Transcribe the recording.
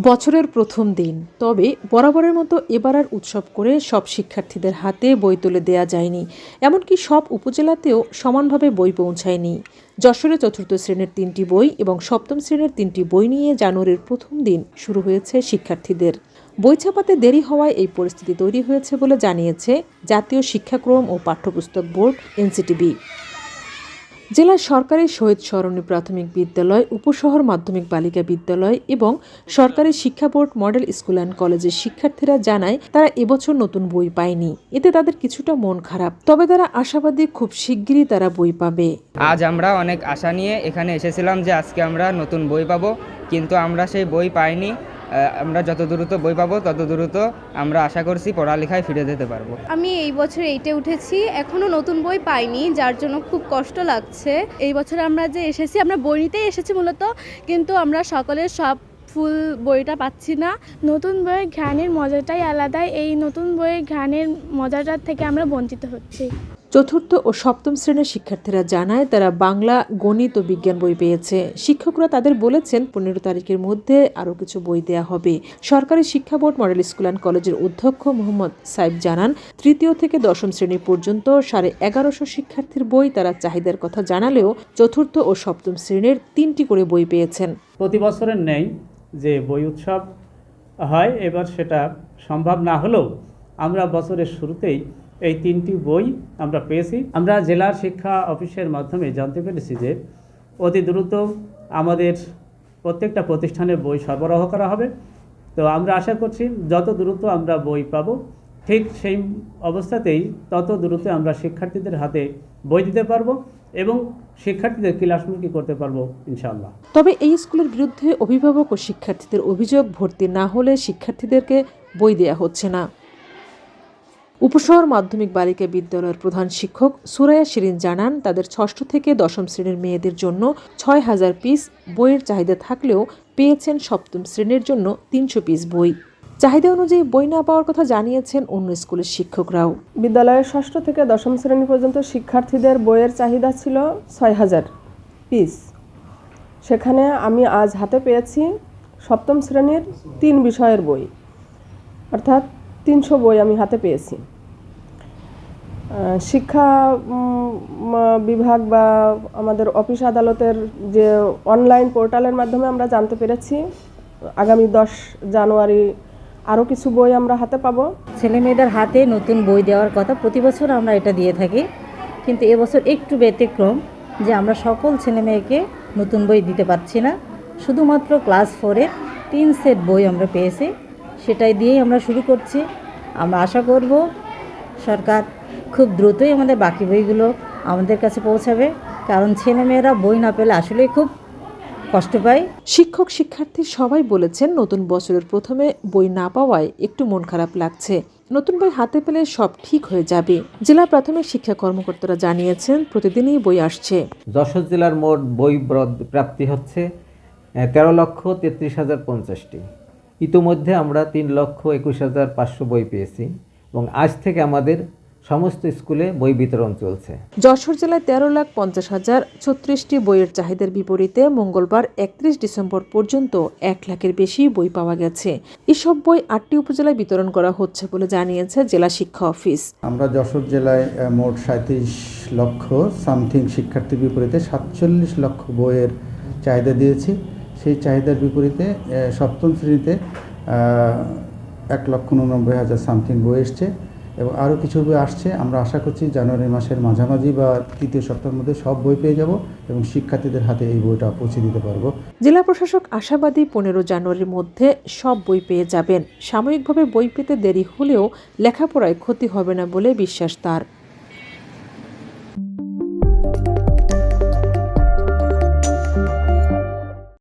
বছরের প্রথম দিন। তবে বরাবরের মতো এবার আর উৎসব করে সব শিক্ষার্থীদের হাতে বই তুলে দেয়া যায়নি। এমনকি সব উপজেলাতেও সমানভাবে বই পৌঁছায়নি। যশোরে চতুর্থ শ্রেণির তিনটি বই এবং সপ্তম শ্রেণির তিনটি বই নিয়ে জানুয়ারির প্রথম দিন শুরু হয়েছে শিক্ষার্থীদের। বই ছাপাতে দেরি হওয়ায় এই পরিস্থিতি তৈরি হয়েছে বলে জানিয়েছে জাতীয় শিক্ষাক্রম ও পাঠ্যপুস্তক বোর্ড এনসিটিবি। জেলার সরকারি শহীদ সরণী প্রাথমিক বিদ্যালয়, উপশহর মাধ্যমিক বালিকা বিদ্যালয় এবং সরকারি শিক্ষা বোর্ড, মডেল স্কুল অ্যান্ড কলেজের শিক্ষার্থীরা জানায় তারা এবছর নতুন বই পায়নি। এতে তাদের কিছুটা মন খারাপ। তবে তারা আশাবাদী খুব শিগগিরই তারা বই পাবে। আজ আমরা অনেক আশা নিয়ে এখানে এসেছিলাম যে আজকে আমরা নতুন বই পাবো, কিন্তু আমরা সেই বই পাইনি। আমরা যত দ্রুত বই পাবো, তত দ্রুত আমরা আশা করছি পড়ালেখায় ফিরে যেতে পারব। আমি এই বছর এইটে উঠেছি, এখনও নতুন বই পাইনি, যার জন্য খুব কষ্ট লাগছে। এই বছর আমরা যে এসেছি, আমরা বই নিতেই এসেছি মূলত, কিন্তু আমরা সকলের সব ফুল বইটা পাচ্ছি না। নতুন বইয়ের ঘ্রাণের মজাটাই আলাদা এই নতুন বইয়ের ঘ্রাণের মজাটার থেকে আমরা বঞ্চিত হচ্ছি। চতুর্থ ও সপ্তম শ্রেণির শিক্ষার্থীরা জানায়, তারা বাংলা গণিত ও বিজ্ঞান বই পেয়েছে। শিক্ষকরা তাদের বলেছেন, পনেরো তারিখের মধ্যে আরও কিছু বই দেয়া হবে। সরকারি শিক্ষা বোর্ড মডেল স্কুল অ্যান্ড কলেজের অধ্যক্ষ মোহাম্মদ সাইব জানান, তৃতীয় থেকে দশম শ্রেণি পর্যন্ত সাড়ে এগারোশো শিক্ষার্থীর বই তারা চাহিদার কথা জানালেও চতুর্থ ও সপ্তম শ্রেণির তিনটি করে বই পেয়েছেন। প্রতি বছরের নেই যে বই উৎসব হয়, এবার সেটা সম্ভব না হলেও আমরা বছরের শুরুতেই এই তিনটি বই আমরা পেয়েছি। আমরা জেলার শিক্ষা অফিসের মাধ্যমে জানতে পেরেছি যে অতি দ্রুত আমাদের প্রত্যেকটা প্রতিষ্ঠানে বই সরবরাহ করা হবে। তো আমরা আশা করছি যত দ্রুত আমরা বই পাব, ঠিক সেই অবস্থাতেই তত দ্রুত আমরা শিক্ষার্থীদের হাতে বই দিতে পারব এবং শিক্ষার্থীদের ক্লাসমুখী করতে পারব ইনশাআল্লাহ। তবে এই স্কুলের বিরুদ্ধে অভিভাবক ও শিক্ষার্থীদের অভিযোগ ভর্তি না হলে শিক্ষার্থীদেরকে বই দেয়া হচ্ছে না। উপশহর মাধ্যমিক বালিকা বিদ্যালয়ের প্রধান শিক্ষক সুরায়া শিরিন জানান, তাদের ষষ্ঠ থেকে দশম শ্রেণির মেয়েদের জন্য ছয় হাজার পিস বইয়ের চাহিদা থাকলেও পেয়েছেন সপ্তম শ্রেণির জন্য তিনশো পিস বই। চাহিদা অনুযায়ী বই না পাওয়ার কথা জানিয়েছেন অন্য স্কুলের শিক্ষকরাও। বিদ্যালয়ের ষষ্ঠ থেকে দশম শ্রেণি পর্যন্ত শিক্ষার্থীদের বইয়ের চাহিদা ছিল ছয় হাজার পিস সেখানে আমি আজ হাতে পেয়েছি সপ্তম শ্রেণির তিন বিষয়ের বই, অর্থাৎ তিনশো বই আমি হাতে পেয়েছি। শিক্ষা বিভাগ বা আমাদের অফিস আদালতের যে অনলাইন পোর্টালের মাধ্যমে আমরা জানতে পেরেছি, আগামী দশ জানুয়ারি আরও কিছু বই আমরা হাতে পাবো। ছেলে মেয়েদের হাতে নতুন বই দেওয়ার কথা প্রতি বছর আমরা এটা দিয়ে থাকি, কিন্তু এবছর একটু ব্যতিক্রম যে আমরা সকল ছেলে মেয়েকে নতুন বই দিতে পারছি না। শুধুমাত্র ক্লাস ফোরের তিন সেট বই আমরা পেয়েছি, সেটাই দিয়েই আমরা শুরু করছি। আমরা আশা করব সরকার খুব দ্রুতই আমাদের বাকি বইগুলো আমাদের কাছে পৌঁছাবে। কারণ ছেলে মেয়েরা বই না পেলে আসলেই খুব কষ্ট পায়। শিক্ষক শিক্ষার্থী সবাই বলেছেন নতুন বছরের প্রথমে বই না পাওয়ায় একটু মন খারাপ লাগছে। নতুন বই হাতে পেলে সব ঠিক হয়ে যাবে। জেলা প্রাথমিক শিক্ষা কর্মকর্তারা জানিয়েছেন প্রতিদিনই বই আসছে। যশোর জেলার মোট বই বরাদ্দ প্রাপ্তি হচ্ছে তেরো লক্ষ তেত্রিশ হাজার পঞ্চাশটি। ইতোমধ্যে আমরা তিন লক্ষ একুশ হাজার পাঁচশো বই পেয়েছি এবং আজ থেকে আমাদের সমস্ত স্কুলে বই বিতরণ চলছে। যশোর জেলায় তেরো লাখ পঞ্চাশ হাজার ছত্রিশটি বইয়ের চাহিদার বিপরীতে মঙ্গলবার একত্রিশ ডিসেম্বর পর্যন্ত এক লাখের বেশি বই পাওয়া গেছে। এসব বই আটটি উপজেলায় বিতরণ করা হচ্ছে বলে জানিয়েছে জেলা শিক্ষা অফিস। আমরা যশোর জেলায় মোট সাঁত্রিশ লক্ষ সামথিং শিক্ষার্থীর বিপরীতে সাতচল্লিশ লক্ষ বইয়ের চাহিদা দিয়েছি। সেই চাহিদার বিপরীতে সপ্তম শ্রেণীতে এক লক্ষ উননব্বই হাজার সামথিং বই এসছে। এবং আরও কিছু বই আসছে। আমরা আশা করছি জানুয়ারি মাসের মাঝামাঝি বা তৃতীয় সপ্তাহের মধ্যে সব বই পেয়ে যাব এবং শিক্ষার্থীদের হাতে এই বইটা পৌঁছে দিতে পারব। জেলা প্রশাসক আশাবাদী পনেরো জানুয়ারির মধ্যে সব বই পেয়ে যাবেন। সাময়িকভাবে বই পেতে দেরি হলেও লেখাপড়ায় ক্ষতি হবে না বলে বিশ্বাস তার।